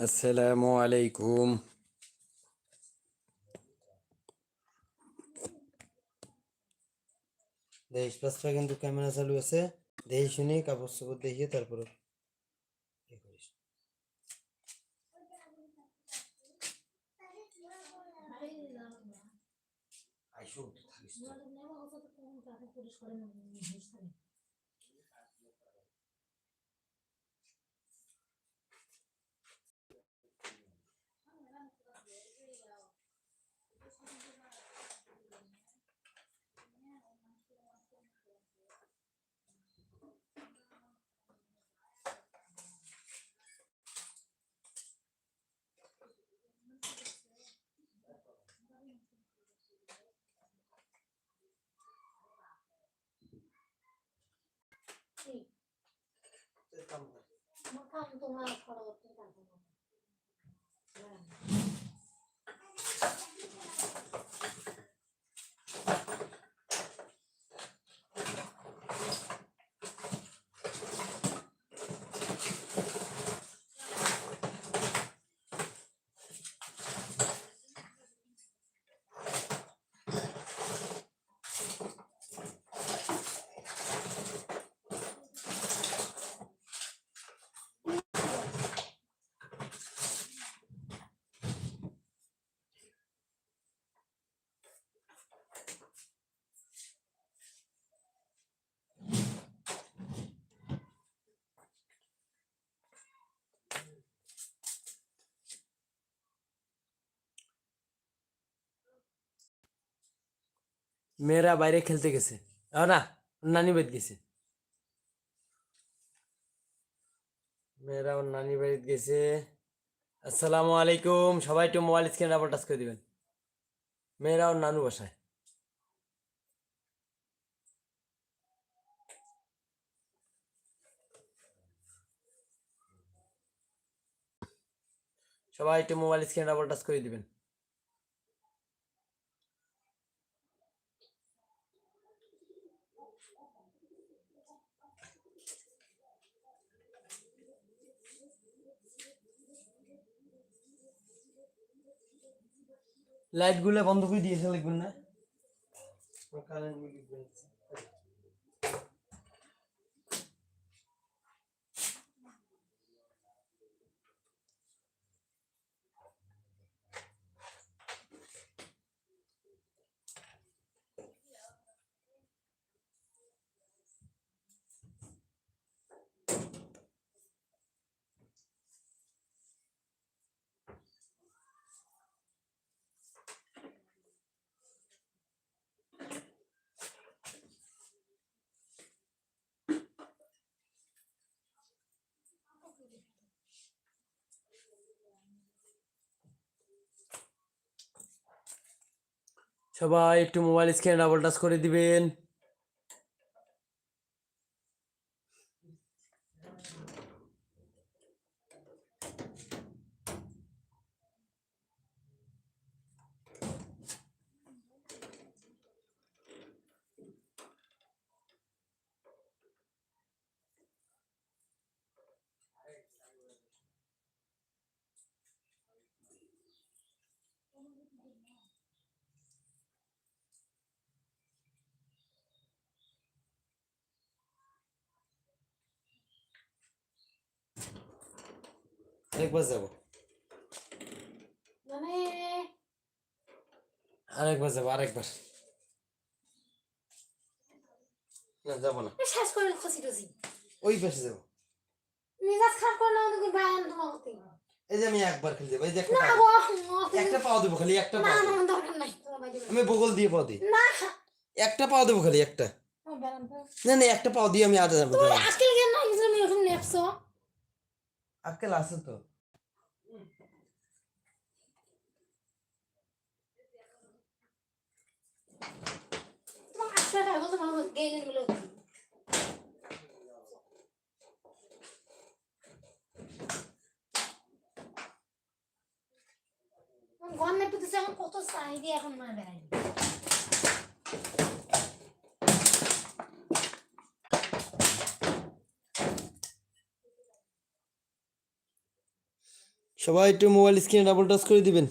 আসসালামু আলাইকুম। দেশ পাঁচটা কিন্তু ক্যামেরা চালু আছে। দেখে শুনে কাপড় চোপড় দেখিয়ে তারপরে 我看不懂啊，他到底干什？মেয়েরা বাইরে খেলতে গেছে। না নানি বাড়িতে গেছে। মেয়েরা ওর নানি বাড়িতে গেছে। আসসালামু আলাইকুম। সবাই একটু মোবাইল স্ক্রিন ডাবল টাচ করে দিবেন। মেয়েরা ওর নানু বাসায়। সবাই একটু মোবাইল স্ক্রিন ডাবল টাচ করে দিবেন। লাইটগুলো বন্ধ করে দিয়েছে লিখবেন না। কারেন্ট সবাই একটু মোবাইল স্ক্রিনে ডাবল টাচ করে দিবেন। আরেকবার যাব। আরেকবার যাব আরেকবার। না যাব না। শেষ করে টুসি। ওই পাশে যাব। মেজাজ খারাপ করে না তুমি বায়ান তোমার এই যে আমি একবার খেলে যাব এই যে একটা একটা পাও দেবো খালি একটা পাও না দরকার নাই আমি বগল দিয়ে পাও দিই। না একটা পাও দেবো খালি একটা। না না একটা পাও দিয়ে আমি যাব আজকে না কিছু আমি ওখানে নেপছো? আজকাল আছে তো। সবাই একটু মোবাইল স্ক্রিনে ডাবল টাচ করে দিবেন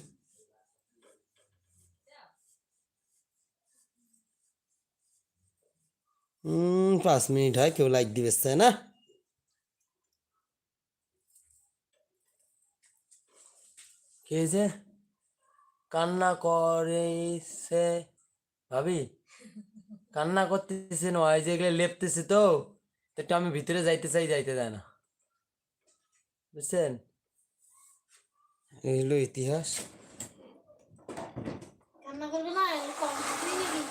হুম পাঁচ মিনিট হয় কেউ লাইক দিবে তাই না কে কান্না করেছে ভাবি কান্না করতেছে নয় যে এগুলো লেপতেছে তো তো একটু আমি ভিতরে যাইতে চাই যাইতে দেয় না বুঝছেন এগুলো ইতিহাস কান্না করবে না এগুলো কম তুই নিবি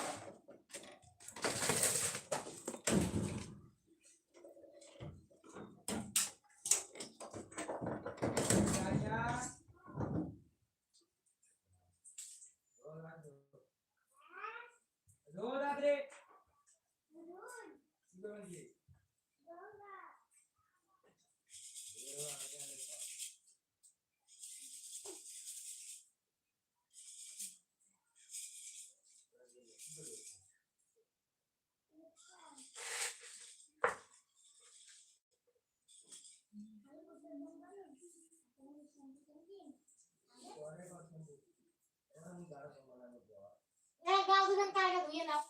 হ্যাঁ গাল দিবেন কাকে ধুয়ে নাও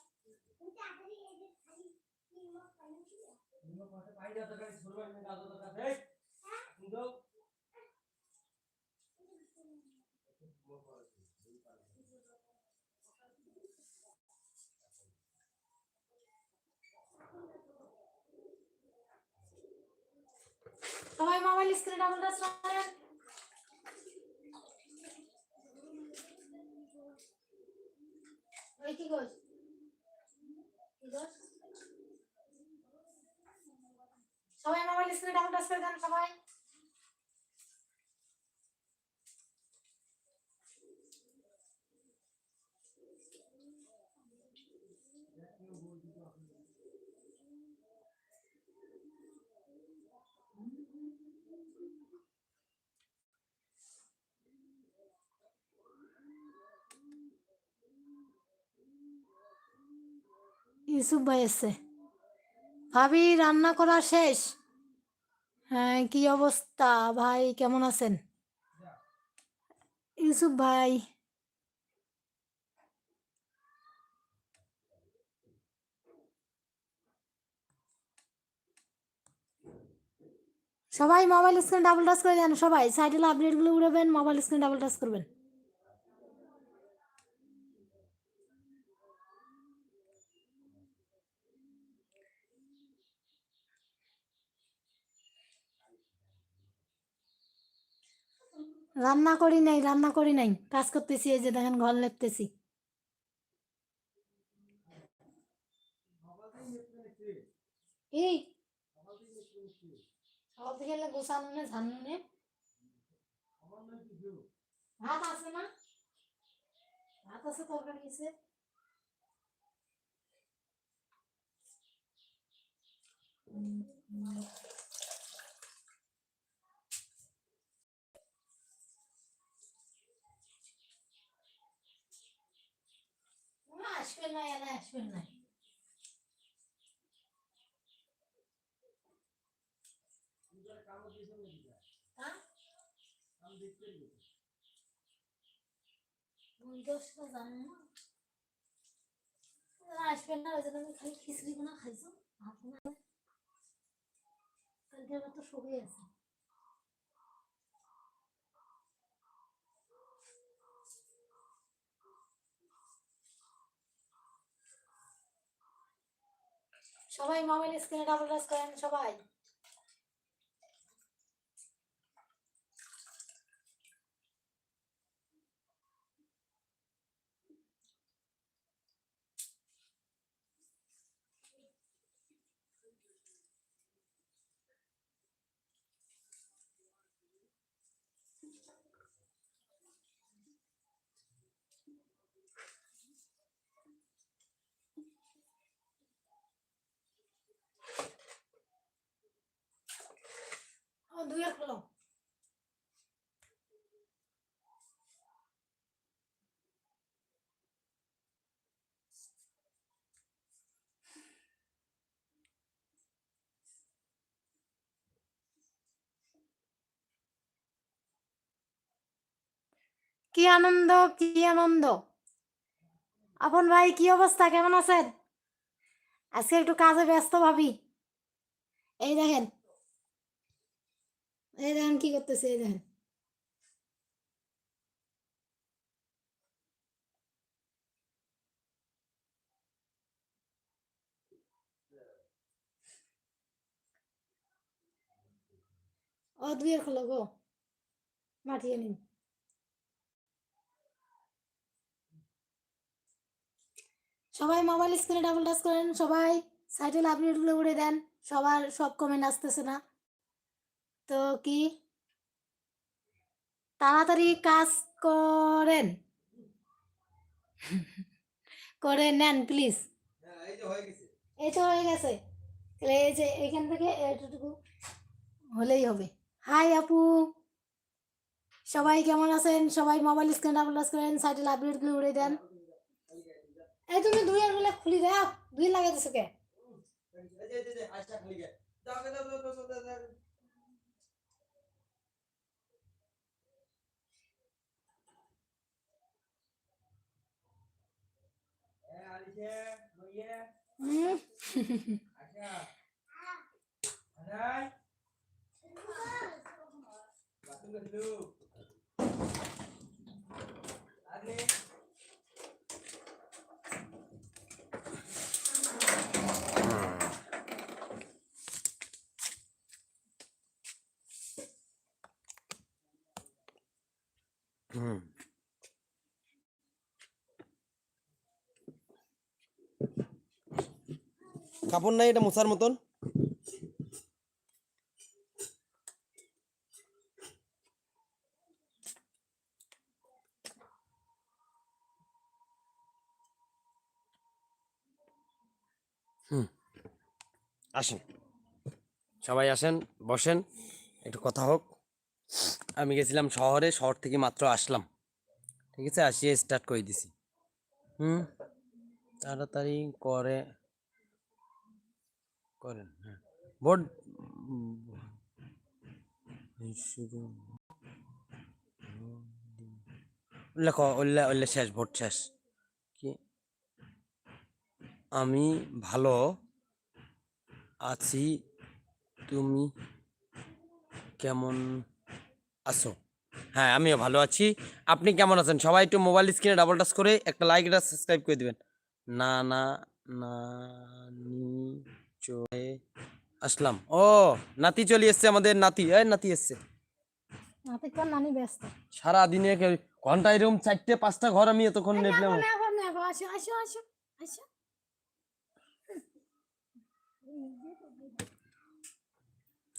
সবাই মোবাইল স্ক্রিনে ডাবল টাচ করেন ওই কি কইস কি কইস সবাই মোবাইল স্ক্রিনে ডাবল টাচ করে দেন সবাই। ইউসুফ ভাই এসছে। ভাবি, রান্না করা শেষ? হ্যাঁ কি অবস্থা? ভাই, কেমন আছেন? ইউসুফ ভাই। সবাই মোবাইল স্ক্রিন ডাবল টাচ করে দেন, সবাই। সাইডেল আপডেটগুলো উড়াবেন মোবাইল স্ক্রিন ডাবল টাচ করবেন। রান্না করি নাই, রান্না করি নাই। কাজ করতেছি, এই যে দেখেন ঘর লেপতেছি। এই সকাল থেকে গোছানো নে ভাত আছে না? ভাত আছে, তরকারি আছে আসবেন না? এলা আসবেন না আমি খালি খিচুড়ি কালকে আবার তো শুকিয়ে আছে। সবাই মোবাইল স্ক্রিনে ডাবল টাচ করেন সবাই। কি আনন্দ কি আনন্দ? আপন ভাই, কি অবস্থা? কেমন আছেন? আজকে একটু কাজে ব্যস্ত ভাবি। এই দেখেন এই দেখেন কি করতেছে এই দেখেন ও দুইয়ের খোলো গো, মাটিয়ে নিন। সবাই মোবাইল স্ক্রিনে ডাবল টাচ করেন, সবাই সাইটেল আপডেটগুলো উড়ে দেন, সবার সব কমেন্ট আসতেছে না। তো কি? তাড়াতাড়ি কাজ করেন। করে নেন প্লিজ এই তো হয়ে গেছে। এই যে এখান থেকে এতটুকু হলেই হবে। হাই আপু। সবাই কেমন আছেন? সবাই মোবাইল স্ক্রিন টাচ করেন সাইটেল আপডেটগুলো উড়ে দেন। এই তুমি দুই আরগুলো খুলি দাও। দুই লাগাইতেছো কে? হুম হুম কাপড় নাই, এটা মোছার মতন। আসেন। সবাই আসেন, বসেন, একটু কথা হোক। আমি গেছিলাম শহরে, শহর থেকে মাত্র আসলাম। ঠিক আছে, আসিয়ে স্টার্ট করে দিছি। হুম। তাড়াতাড়ি করে করেন হ্যাঁ। ভোট শেষ ভোট শেষ। কি? আমি ভালো আছি, তুমি কেমন আছো? হ্যাঁ আমিও ভালো আছি। আপনি কেমন আছেন? সবাই একটু মোবাইল স্ক্রিনে ডাবল টাচ করে একটা লাইক একটা সাবস্ক্রাইব করে দিবেন। না না চলে আসলাম। ও নাতি চলে এসছে আমাদের নাতি। এই নাতি এসছে। নাতি কোন নানি ব্যস্ত? সারা দিনে ঘন্টায় এরকম চারটে পাঁচটা ঘর আমি এতক্ষণ নেপলাম নেব, নেব, নেব, আসো আসো আসো আসো।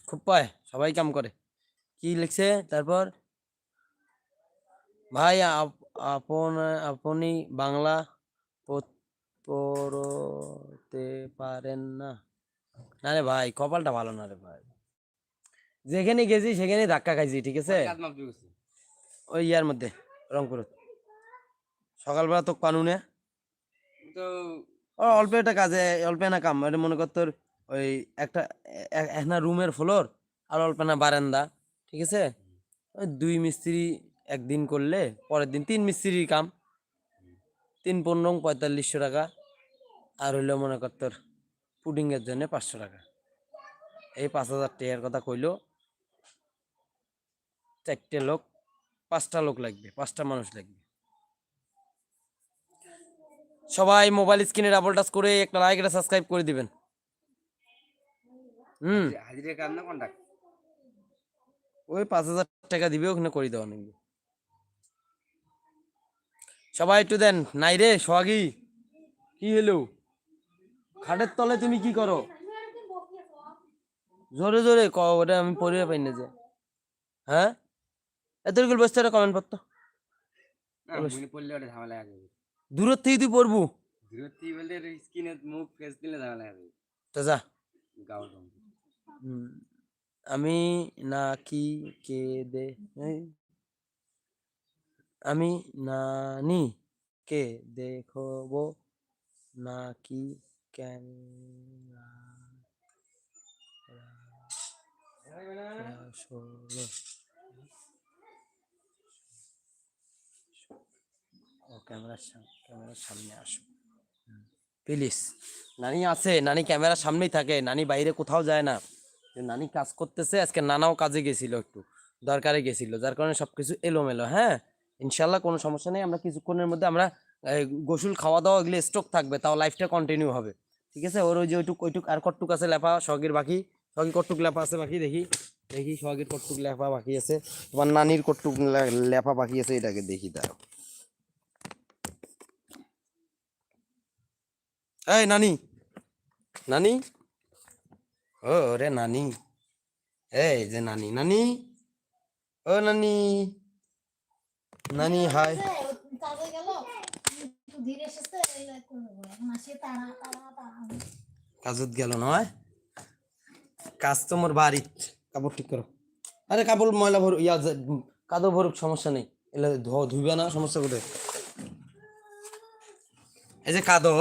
খুব পায় সবাই কাম করে। কি লিখছে? তারপর ভাই আপ- আপন আপনি বাংলা পড়তে পারেন না। না রে ভাই কপালটা ভালো না রে ভাই। যেখানে গেছি সেখানে ধাক্কা খাইছি ঠিক আছে? ওই ইয়ার মধ্যে রংপুর। সকালবেলা তো কানুনে ও অল্প একটা কাজে অল্প না কাম এটা মনে কর তোর ওই একটা এ- এ- রুমের ফ্লোর আর অল্প না বারান্দা ঠিক আছে? ওই দুই মিস্ত্রি একদিন করলে পরের দিন তিন মিস্ত্রির কাম। তিন পনেরো পঁয়তাল্লিশশো টাকা। আর হইল মনে কর তোর পুডিংয়ের জন্য পাঁচশো টাকা। এই পাঁচ হাজার টাকার কথা কইলো চারটে লোক পাঁচটা লোক লাগবে পাঁচটা মানুষ লাগবে। সবাই মোবাইল স্ক্রিনে ডাবল টাচ করে একটা লাইক একটা সাবস্ক্রাইব করে দিবেন। হুম। ওই পাঁচ হাজার টাকা দিবে ওখানে করে দেওয়া নাকি সবাই একটু দেন। নাই রে সোহাগী কি হলো? খাটের তলে তুমি কি করো? জোরে জোরে ক ওটা আমি পড়ে পাই না যে। হ্যাঁ? এতগুলো বসতে একটা কমেন্ট না মনে ওটা দূরের থেকে তুই পড়ব। দূরত্ব বলতে স্কিনে মুখ ফেস দিলে ঝামেলা হবে তো যা। গাও হুম, আমি নাকি কে দে আমি নানি কে দেখব নাকি ক্যামেরা ক্যামেরার ক্যামেরার সামনে আসো। প্লিজ নানি আছে নানি ক্যামেরার সামনেই থাকে নানি বাইরে কোথাও যায় না। নানি কাজ করতেছে আজকে নানাও কাজে গেছিল একটু দরকারে গেছিল যার কারণে সবকিছু এলোমেলো হ্যাঁ? ইনশাল্লাহ কোনো সমস্যা নেই আমরা কিছুক্ষণের মধ্যে আমরা গোসল খাওয়া দাওয়া এগুলো স্টক থাকবে তাও লাইফটা কন্টিনিউ হবে। ঠিক আছে? ওর ওই যে ওইটুক ওইটুক আর কটটুক আছে লেপা শখের বাকি। শখের কটটুক লেপা আছে বাকি, দেখি। দেখি শখের কটটুক লেপা বাকি আছে। তোমার নানির কটটুক লে- লেপা বাকি আছে, এটাকে দেখি দাঁড়াও। এই, নানি! নানি? ও রে নানি। এই যে নানি নানি! ও, নানি! নানি, হাই। কাজত গেল নয়? কাপড় ঠিক করো। আরে কাপড় ময়লা ইয়া কাদো ভরুক সমস্যা নেই। এলে না সমস্যা এই যে কাদো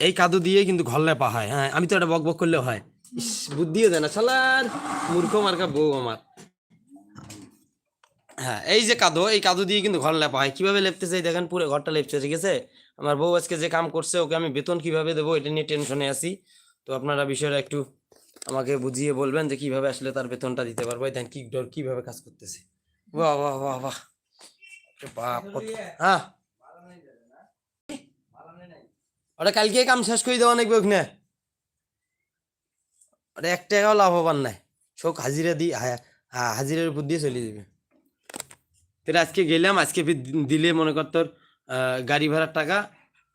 এই কাদো দিয়ে কিন্তু ঘর লেপা হয় হ্যাঁ? আমি তো এটা বক বক করলেও হয়। ইস, বুদ্ধিও দেয় না শালার। মূর্খ মার্কা বউ আমার। হ্যাঁ এই যে কাদো এই কাদো দিয়ে কিন্তু ঘর লেপা হয়। কীভাবে লেপতে চাই দেখেন পুরো ঘরটা লেপছে ঠিক আছে? আমার বউ আজকে যে কাম করছে, ওকে আমি বেতন কীভাবে দেবো এটা নিয়ে টেনশনে আছি। তো আপনারা বিষয়টা একটু আমাকে বুঝিয়ে বলবেন যে কীভাবে আসলে তার বেতনটা দিতে পারব। এই দেখেন কি ডর, কীভাবে কাজ করতেছে? বাহ বাহ বাহ বাহ। হ্যাঁ। ওটা কালকে কাম শেষ করে দেওয়া ওটা লাভবান নাই। হাজিরা দি হাজিরার উপর দিয়ে চলে যাবে। আজকে গেলাম, আজকে দিলে মনে কর তোর গাড়ি ভাড়ার টাকা,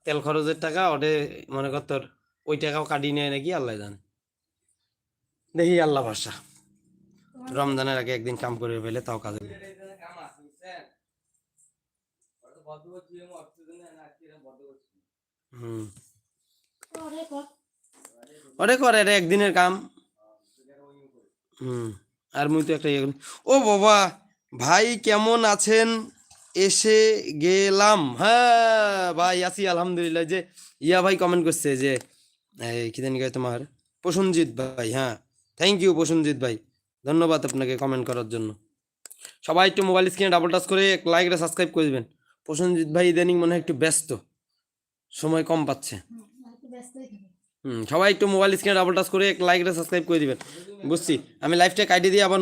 তেল খরচের টাকা ওটে মনে কর তোর, ওই টাকাও কাটিয়ে নেয় নাকি, আল্লাহ জানে। দেখি আল্লাহ ভাষা রমজানের আগে একদিন কাম করে ফেলে, তাও কাজে। হুম। ওরে করে রে একদিনের কাম। হুম। আর মুই তো একটা ইয়ে। ও বাবা, ভাই কেমন আছেন? এসে গেলাম। হ্যাঁ ভাই আছি আলহামদুলিল্লাহ। যে ইয়া ভাই কমেন্ট করছে যে কি জানি তোমার? প্রসঞ্জিৎ ভাই হ্যাঁ। থ্যাংক ইউ প্রসঞ্জিৎ ভাই। ধন্যবাদ আপনাকে কমেন্ট করার জন্য। সবাই একটু মোবাইল স্ক্রিনে ডাবল টাচ করে লাইক আর সাবস্ক্রাইব করে দেবেন। প্রসঞ্জিৎ ভাই ইদানিং মনে হয় একটু ব্যস্ত। সময় কম পাচ্ছে। হুম, সবাই একটু মোবাইল স্ক্রিনে ডাবল টাচ করে লাইক আর সাবস্ক্রাইব করে দিবেন। বুঝছি? আমি লাইভটা কাটিয়ে দিয়ে আবার